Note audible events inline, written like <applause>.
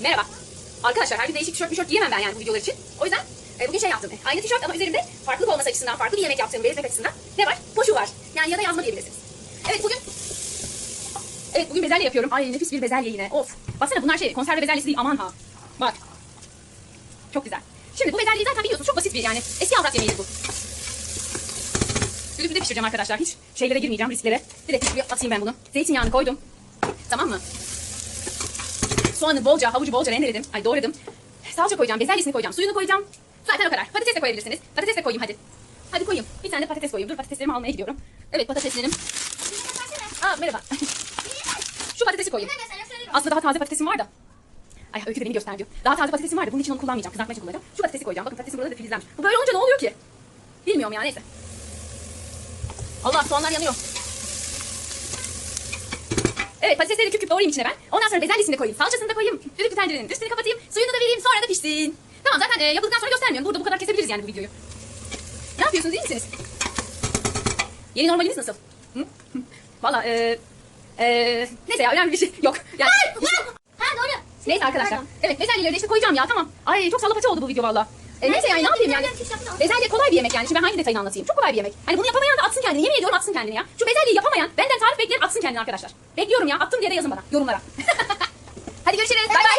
Merhaba. Arkadaşlar her gün değişik tişört tişört giyemem ben yani bu videolar için. O yüzden e, bugün şey yaptım. Aynı tişört ama üzerinde farklılık olması açısından, farklı bir yemek yaptığımı belirtmek açısından ne var? Poşu var. Yani ya da yazma diyebilirsiniz. Evet bugün Evet bugün bezelye yapıyorum. Ay nefis bir bezelye yine. Of. Baksana bunlar şey konserve bezelyesi değil aman ha. Bak. Çok güzel. Şimdi bu bezelyeyi zaten biliyorsunuz çok basit bir yani eski avrat yemeğidir bu. Düdüklüde pişireceğim arkadaşlar. Hiç şeylere girmeyeceğim risklere. Direkt düdüklüye atayım ben bunu. Zeytinyağını koydum. Tamam mı? Soğanı bolca, havucu bolca rendeledim. Ay doğradım. Salça koyacağım, bezelyesini koyacağım, suyunu koyacağım. Zaten o kadar. Patates de koyabilirsiniz. Patates de koyayım hadi. Hadi koyayım. Bir tane patates koyayım. Dur patateslerimi almaya gidiyorum. Evet patateslerim. Aa merhaba. Şu patatesi koyayım. Aslında daha taze patatesim var da. Ay öykü de beni göster diyor. Daha taze patatesim var da bunun için onu kullanmayacağım. Kızartma için kullanacağım. Şu patatesi koyacağım. Bakın patatesim burada da filizlenmiş. Bu böyle olunca ne oluyor ki? Bilmiyorum ya neyse. Allah soğanlar yanıyor. Evet patatesleri küp küp doğrayayım içine ben. Ondan sonra bezelyesini de koyayım. Salçasını da koyayım. Düdüklü tencerenin üstünü kapatayım. Suyunu da vereyim. Sonra da pişsin. Tamam zaten e, yapıldıktan sonra göstermiyorum. Burada bu kadar kesebiliriz yani bu videoyu. Ne yapıyorsunuz iyi misiniz? Yeni normaliniz nasıl? Hı? <laughs> Valla e, e, neyse ya önemli bir şey <laughs> yok. Yani, Ha doğru. Neyse arkadaşlar. Pardon. Evet bezelyeleri de işte koyacağım ya tamam. Ay çok sallapaça oldu bu video valla. E, neyse yani ne yapayım yani. Bezelye kolay bir yemek yani. Şimdi ben hangi detayını anlatayım? Çok kolay bir yemek. Hani bunu yapamayan da atsın kendini. Yemin ediyorum atsın kendini ya. Şu bezelyeyi yapamayan benden atsın kendini arkadaşlar. Bekliyorum ya. Attım diye de yazın bana yorumlara. <laughs> Hadi görüşürüz. Bay bay.